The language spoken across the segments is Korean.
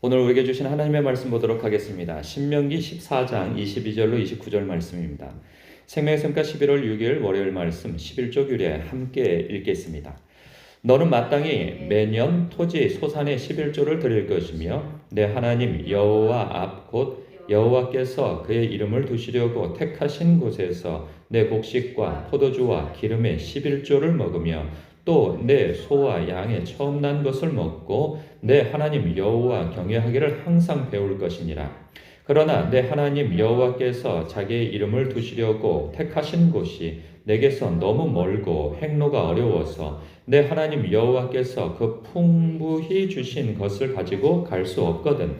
오늘 우리에게 주신 하나님의 말씀 보도록 하겠습니다. 신명기 14장 22절로 29절 말씀입니다. 생명의 샘가 11월 6일 월요일 말씀 11조 규례 함께 읽겠습니다. 너는 마땅히 매년 토지 소산의 11조를 드릴 것이며 내 하나님 여호와 앞 곧 여호와께서 그의 이름을 두시려고 택하신 곳에서 내 곡식과 포도주와 기름의 11조를 먹으며 또 내 소와 양의 처음 난 것을 먹고 내 하나님 여호와 경외하기를 항상 배울 것이니라. 그러나 내 하나님 여호와께서 자기의 이름을 두시려고 택하신 곳이 내게서 너무 멀고 행로가 어려워서 내 하나님 여호와께서 그 풍부히 주신 것을 가지고 갈 수 없거든.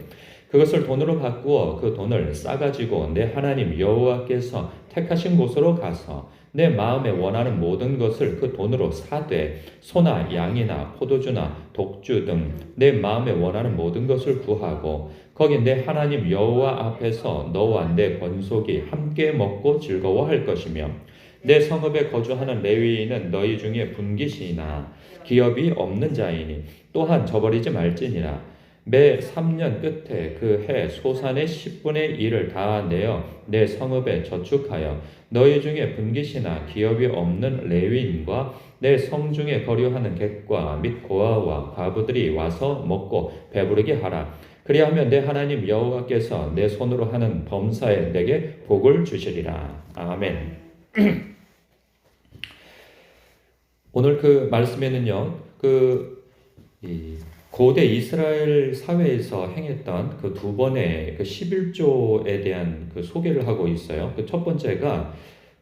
그것을 돈으로 바꾸어 그 돈을 싸가지고 내 하나님 여호와께서 택하신 곳으로 가서 내 마음에 원하는 모든 것을 그 돈으로 사되 소나 양이나 포도주나 독주 등 내 마음에 원하는 모든 것을 구하고 거기 내 하나님 여호와 앞에서 너와 내 권속이 함께 먹고 즐거워할 것이며 내 성읍에 거주하는 레위인은 너희 중에 분기시나 기업이 없는 자이니 또한 저버리지 말지니라 매 3년 끝에 그 해 소산의 10분의 1을 다 내어 내 성읍에 저축하여 너희 중에 분기시나 기업이 없는 레위인과 내 성중에 거류하는 객과 및 고아와 과부들이 와서 먹고 배부르게 하라. 그리하면 내 하나님 여호와께서 내 손으로 하는 범사에 내게 복을 주시리라. 아멘. 오늘 그 말씀에는요, 그 고대 이스라엘 사회에서 행했던 그 두 번의 그 11조에 대한 그 소개를 하고 있어요. 그 첫 번째가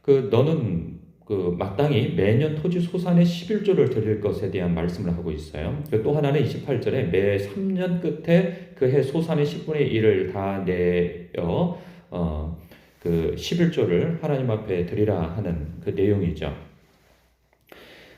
그 너는 그 마땅히 매년 토지 소산의 11조를 드릴 것에 대한 말씀을 하고 있어요. 그또 하나는 28절에 매 3년 끝에 그 해 소산의 10분의 1을 다 내어 어, 그 11조를 하나님 앞에 드리라 하는 그 내용이죠.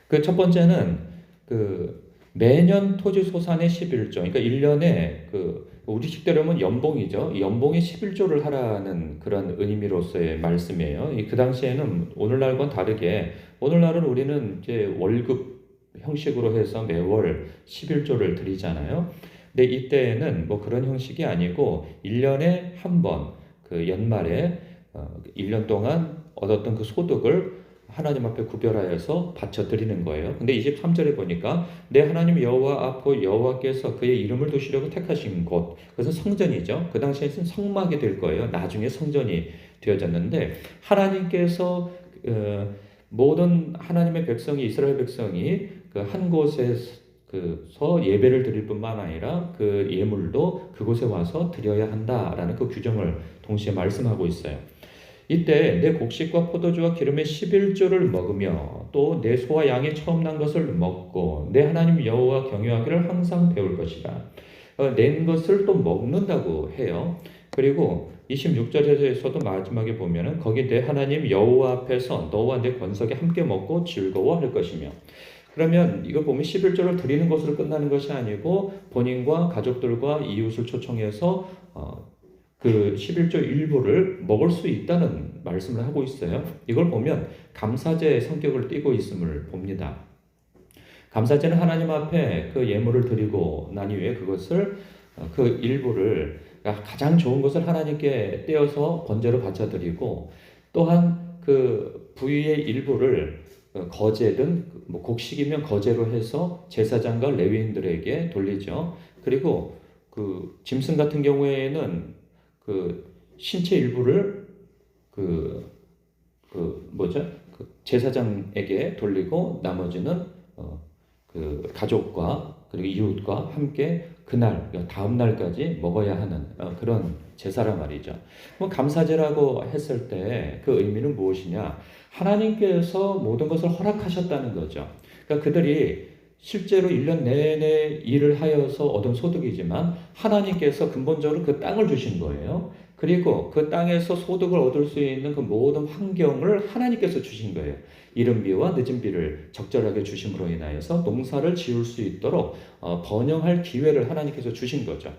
그 첫 번째는 그 매년 토지 소산의 11조, 그러니까 1년에 그 우리 식대로 하면 연봉이죠. 연봉의 11조를 하라는 그런 의미로서의 말씀이에요. 그 당시에는 오늘날과는 다르게 오늘날은 우리는 이제 월급 형식으로 해서 매월 11조를 드리잖아요. 근데 이때는 뭐 그런 형식이 아니고 1년에 한 번 그 연말에 1년 동안 얻었던 그 소득을 하나님 앞에 구별하여서 바쳐 드리는 거예요. 근데 23절에 보니까 내 하나님 여호와 앞에 여호와께서 그의 이름을 두시려고 택하신 곳. 그것은 성전이죠. 그 당시에는 성막이 될 거예요. 나중에 성전이 되어졌는데 하나님께서 어, 모든 하나님의 백성이 이스라엘 백성이 그 한 곳에 그서 예배를 드릴 뿐만 아니라 그 예물도 그곳에 와서 드려야 한다라는 그 규정을 동시에 말씀하고 있어요. 이때 내 곡식과 포도주와 기름의 11조를 먹으며 또 내 소와 양의 처음 난 것을 먹고 내 하나님 여호와 경유하기를 항상 배울 것이다. 어, 낸 것을 또 먹는다고 해요. 그리고 26절에서도 마지막에 보면은 거기 내 하나님 여호와 앞에서 너와 내 권석에 함께 먹고 즐거워할 것이며 그러면 이거 보면 11조를 드리는 것으로 끝나는 것이 아니고 본인과 가족들과 이웃을 초청해서 어, 그 11조 일부를 먹을 수 있다는 말씀을 하고 있어요. 이걸 보면 감사제의 성격을 띠고 있음을 봅니다. 감사제는 하나님 앞에 그 예물을 드리고 난 이후에 그것을 어, 그 일부를 가장 좋은 것을 하나님께 떼어서 번제로 바쳐드리고 또한 그 부위의 일부를 어, 거제든 뭐 곡식이면 거제로 해서 제사장과 레위인들에게 돌리죠. 그리고 그 짐승 같은 경우에는 그 신체 일부를 그, 그 뭐죠? 그 제사장에게 돌리고 나머지는 어, 그 가족과 그리고 이웃과 함께 그날 다음 날까지 먹어야 하는 어, 그런 제사란 말이죠. 뭐 감사제라고 했을 때 그 의미는 무엇이냐? 하나님께서 모든 것을 허락하셨다는 거죠. 그러니까 그들이 실제로 1년 내내 일을 하여서 얻은 소득이지만 하나님께서 근본적으로 그 땅을 주신 거예요. 그리고 그 땅에서 소득을 얻을 수 있는 그 모든 환경을 하나님께서 주신 거예요. 이른 비와 늦은 비를 적절하게 주심으로 인하여서 농사를 지을 수 있도록 어, 번영할 기회를 하나님께서 주신 거죠.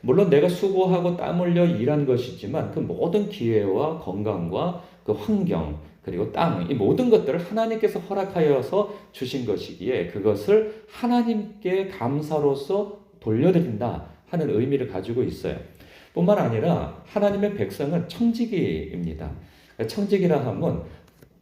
물론 내가 수고하고 땀 흘려 일한 것이지만 그 모든 기회와 건강과 그 환경 그리고 땅, 이 모든 것들을 하나님께서 허락하여서 주신 것이기에 그것을 하나님께 감사로서 돌려드린다 하는 의미를 가지고 있어요. 뿐만 아니라 하나님의 백성은 청지기입니다. 청지기라 하면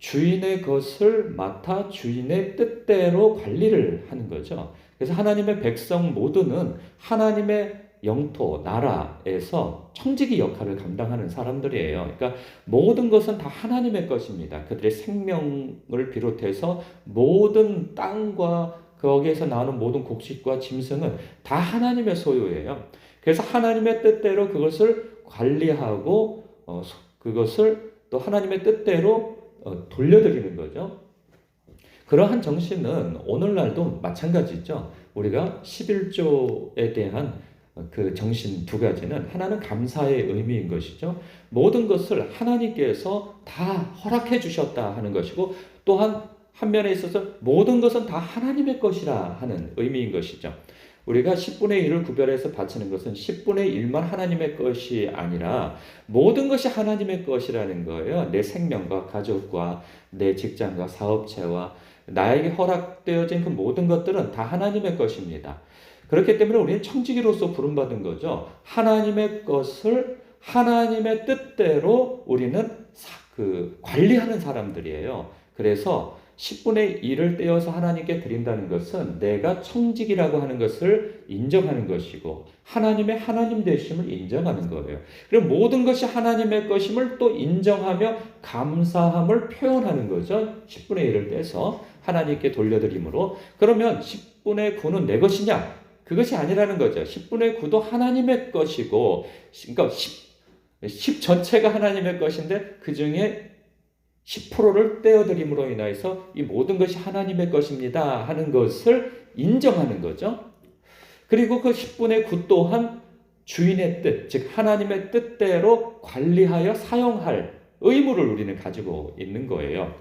주인의 것을 맡아 주인의 뜻대로 관리를 하는 거죠. 그래서 하나님의 백성 모두는 하나님의 영토, 나라에서 청지기 역할을 감당하는 사람들이에요. 그러니까 모든 것은 다 하나님의 것입니다. 그들의 생명을 비롯해서 모든 땅과 거기에서 나오는 모든 곡식과 짐승은 다 하나님의 소유예요. 그래서 하나님의 뜻대로 그것을 관리하고 어, 그것을 또 하나님의 뜻대로 어, 돌려드리는 거죠. 그러한 정신은 오늘날도 마찬가지죠. 우리가 11조에 대한 그 정신 두 가지는 하나는 감사의 의미인 것이죠. 모든 것을 하나님께서 다 허락해 주셨다 하는 것이고 또한 한 면에 있어서 모든 것은 다 하나님의 것이라 하는 의미인 것이죠. 우리가 10분의 1을 구별해서 바치는 것은 10분의 1만 하나님의 것이 아니라 모든 것이 하나님의 것이라는 거예요. 내 생명과 가족과 내 직장과 사업체와 나에게 허락되어진 그 모든 것들은 다 하나님의 것입니다. 그렇기 때문에 우리는 청지기로서 부름받은 거죠. 하나님의 것을 하나님의 뜻대로 우리는 그 관리하는 사람들이에요. 그래서 10분의 1을 떼어서 하나님께 드린다는 것은 내가 청직이라고 하는 것을 인정하는 것이고 하나님의 하나님 되심을 인정하는 거예요. 그리고 모든 것이 하나님의 것임을 또 인정하며 감사함을 표현하는 거죠. 10분의 1을 떼서 하나님께 돌려드림으로 그러면 10분의 9는 내 것이냐? 그것이 아니라는 거죠. 10분의 9도 하나님의 것이고, 그러니까 10, 10 전체가 하나님의 것인데 그 중에 10%를 떼어드림으로 인해서 이 모든 것이 하나님의 것입니다 하는 것을 인정하는 거죠. 그리고 그 10분의 9 또한 주인의 뜻, 즉 하나님의 뜻대로 관리하여 사용할 의무를 우리는 가지고 있는 거예요.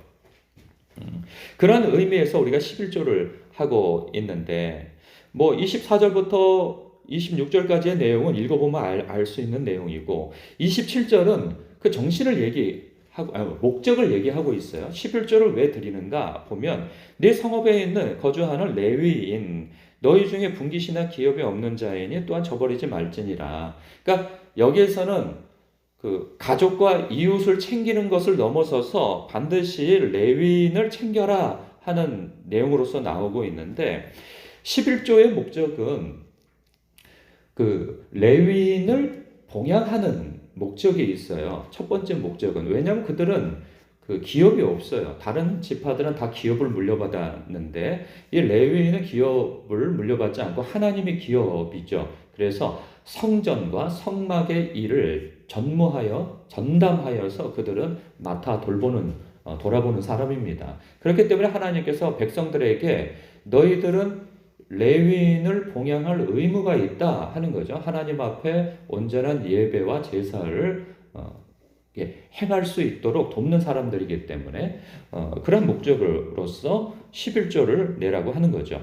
음, 그런 의미에서 우리가 11조를 하고 있는데 뭐 24절부터 26절까지의 내용은 읽어보면 알 수 있는 내용이고 27절은 그 정신을 얘기하고 아니, 목적을 얘기하고 있어요. 11절을 왜 드리는가 보면 내 성읍에 있는 거주하는 레위인 너희 중에 분기시나 기업이 없는 자이니 또한 저버리지 말지니라. 그러니까 여기에서는 그 가족과 이웃을 챙기는 것을 넘어서서 반드시 레위인을 챙겨라 하는 내용으로서 나오고 있는데 11조의 목적은 그 레위인을 봉양하는 목적이 있어요. 첫 번째 목적은 왜냐하면 그들은 그 기업이 없어요. 다른 지파들은 다 기업을 물려받았는데 이 레위인은 기업을 물려받지 않고 하나님의 기업이죠. 그래서 성전과 성막의 일을 전무하여 전담하여서 그들은 맡아 돌보는 어, 돌아보는 사람입니다. 그렇기 때문에 하나님께서 백성들에게 너희들은 레위인을 봉양할 의무가 있다 하는 거죠. 하나님 앞에 온전한 예배와 제사를 어, 행할 수 있도록 돕는 사람들이기 때문에 어, 그런 목적으로서 11조를 내라고 하는 거죠.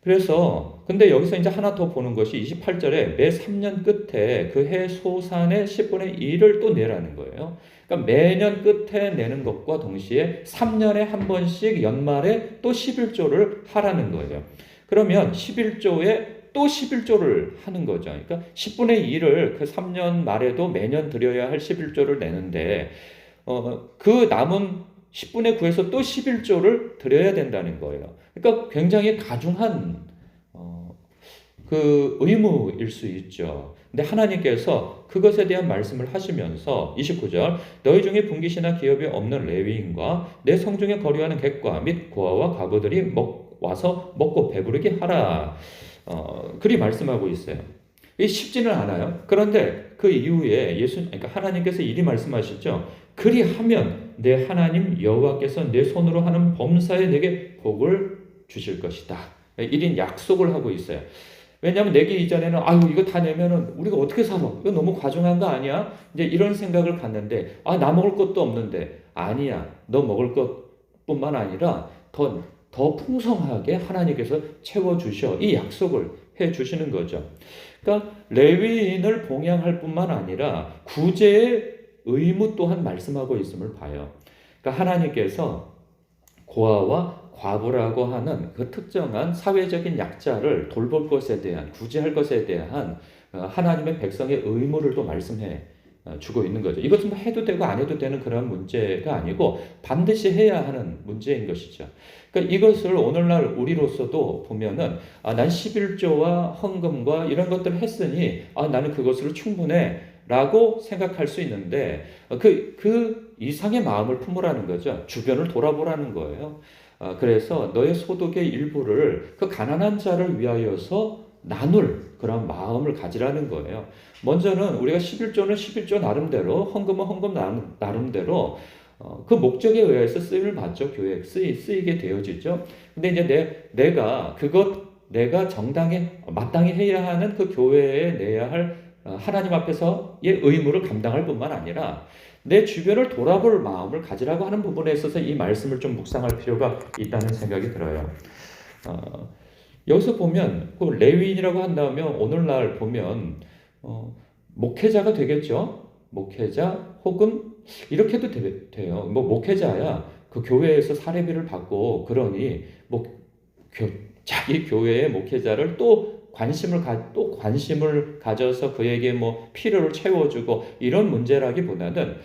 그래서 근데 여기서 이제 하나 더 보는 것이 28절에 매 3년 끝에 그 해 소산의 10분의 1을 또 내라는 거예요. 그러니까 매년 끝에 내는 것과 동시에 3년에 한 번씩 연말에 또 11조를 하라는 거예요. 그러면 11조에 또 11조를 하는 거죠. 그러니까 10분의 1을 그 3년 말에도 매년 드려야 할 11조를 내는데, 어, 그 남은 10분의 9에서 또 11조를 드려야 된다는 거예요. 그러니까 굉장히 가중한, 어, 그 의무일 수 있죠. 근데 하나님께서 그것에 대한 말씀을 하시면서 29절 너희 중에 분기시나 기업이 없는 레위인과 내 성중에 거류하는 객과 및 고아와 과부들이 먹 와서 먹고 배부르게 하라. 어, 그리 말씀하고 있어요. 이 쉽지는 않아요. 그런데 그 이후에 예수, 그러니까 하나님께서 이리 말씀하시죠. 그리 하면 내 하나님 여호와께서 내 손으로 하는 범사에 내게 복을 주실 것이다. 이린 약속을 하고 있어요. 왜냐하면 내기 이전에는 아유 이거 다 내면은 우리가 어떻게 살아? 이거 너무 과중한 거 아니야? 이제 이런 생각을 갖는데 아 나 먹을 것도 없는데 아니야. 너 먹을 것뿐만 아니라 더 더 풍성하게 하나님께서 채워주셔. 이 약속을 해 주시는 거죠. 그러니까 레위인을 봉양할 뿐만 아니라 구제의 의무 또한 말씀하고 있음을 봐요. 그러니까 하나님께서 고아와 과부라고 하는 그 특정한 사회적인 약자를 돌볼 것에 대한 구제할 것에 대한 어, 하나님의 백성의 의무를 또 말씀해 어, 주고 있는 거죠. 이것은 뭐 해도 되고 안 해도 되는 그런 문제가 아니고 반드시 해야 하는 문제인 것이죠. 그러니까 이것을 오늘날 우리로서도 보면은 아, 난 11조와 헌금과 이런 것들을 했으니 아, 나는 그것으로 충분해 라고 생각할 수 있는데 그, 그 이상의 마음을 품으라는 거죠. 주변을 돌아보라는 거예요. 아, 그래서 너의 소득의 일부를 그 가난한 자를 위하여서 나눌 그런 마음을 가지라는 거예요. 먼저는 우리가 11조는 11조 나름대로 헌금은 헌금 나름 대로 어, 그 목적에 의해서 쓰임을 받죠. 교회 쓰이, 쓰이게 되어지죠. 근데 이제 내, 내가 그것 내가 정당히 마땅히 해야 하는 그 교회에 내야 할 어, 하나님 앞에서의 의무를 감당할 뿐만 아니라 내 주변을 돌아볼 마음을 가지라고 하는 부분에 있어서 이 말씀을 좀 묵상할 필요가 있다는 생각이 들어요. 어, 여기서 보면 그 레위인이라고 한다면 오늘날 보면 어, 목회자가 되겠죠. 목회자 혹은 이렇게도 되, 돼요. 뭐 목회자야 그 교회에서 사례비를 받고 그러니 뭐 교, 자기 교회의 목회자를 또 관심을 가, 또 관심을 가져서 그에게 뭐 필요를 채워주고 이런 문제라기보다는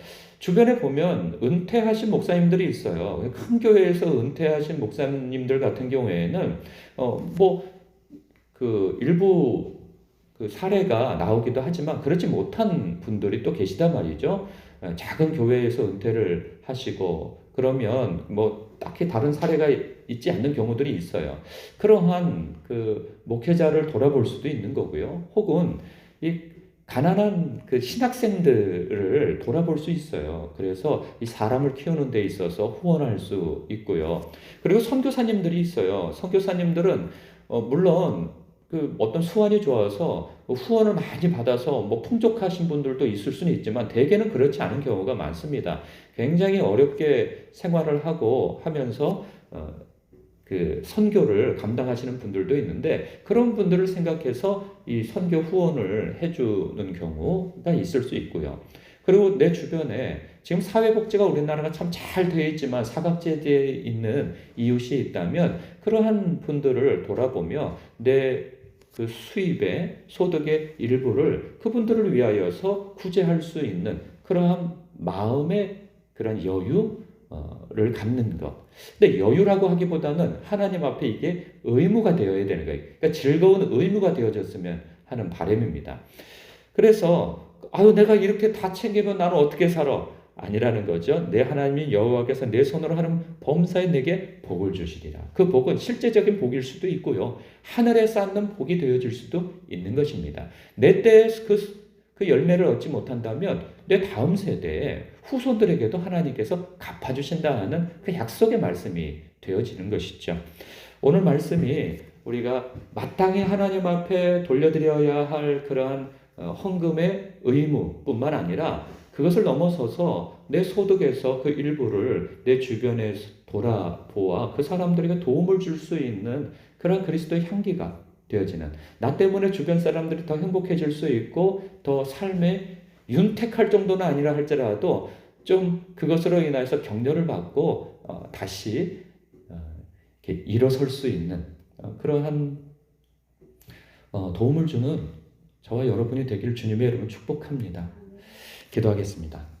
주변에 보면 은퇴하신 목사님들이 있어요. 큰 교회에서 은퇴하신 목사님들 같은 경우에는 어뭐 그 일부 그 사례가 나오기도 하지만 그렇지 못한 분들이 또 계시단 말이죠. 작은 교회에서 은퇴를 하시고 그러면 뭐 딱히 다른 사례가 있지 않는 경우들이 있어요. 그러한 그 목회자를 돌아볼 수도 있는 거고요. 혹은 이 가난한 그 신학생들을 돌아볼 수 있어요. 그래서 이 사람을 키우는 데 있어서 후원할 수 있고요. 그리고 선교사님들이 있어요. 선교사님들은 어 물론 그 어떤 수완이 좋아서 후원을 많이 받아서 뭐 풍족하신 분들도 있을 수는 있지만 대개는 그렇지 않은 경우가 많습니다. 굉장히 어렵게 생활을 하고 하면서 어, 그 선교를 감당하시는 분들도 있는데 그런 분들을 생각해서 이 선교 후원을 해주는 경우가 있을 수 있고요. 그리고 내 주변에 지금 사회복지가 우리나라가 참 잘 되어 있지만 사각지대에 있는 이웃이 있다면 그러한 분들을 돌아보며 내 그 수입의 소득의 일부를 그분들을 위하여서 구제할 수 있는 그러한 마음의 그런 여유 를 갖는 것. 근데 여유라고 하기보다는 하나님 앞에 이게 의무가 되어야 되는 거예요. 그러니까 즐거운 의무가 되어졌으면 하는 바람입니다. 그래서 아유 내가 이렇게 다 챙기면 나는 어떻게 살아? 아니라는 거죠. 내 하나님인 여호와께서 내 손으로 하는 범사에 내게 복을 주시리라. 그 복은 실제적인 복일 수도 있고요. 하늘에 쌓는 복이 되어질 수도 있는 것입니다. 내 때에 그, 그 열매를 얻지 못한다면 내 다음 세대에 후손들에게도 하나님께서 갚아주신다 하는 그 약속의 말씀이 되어지는 것이죠. 오늘 말씀이 우리가 마땅히 하나님 앞에 돌려드려야 할 그러한 어, 헌금의 의무뿐만 아니라 그것을 넘어서서 내 소득에서 그 일부를 내 주변에 돌아보아 그 사람들에게 도움을 줄 수 있는 그런 그리스도의 향기가 되어지는 나 때문에 주변 사람들이 더 행복해질 수 있고 더 삶에 윤택할 정도는 아니라 할지라도 좀 그것으로 인해서 격려를 받고 어, 다시 어, 일어설 수 있는 어, 그러한 어, 도움을 주는 저와 여러분이 되기를 주님의 이름으로 축복합니다. 기도하겠습니다.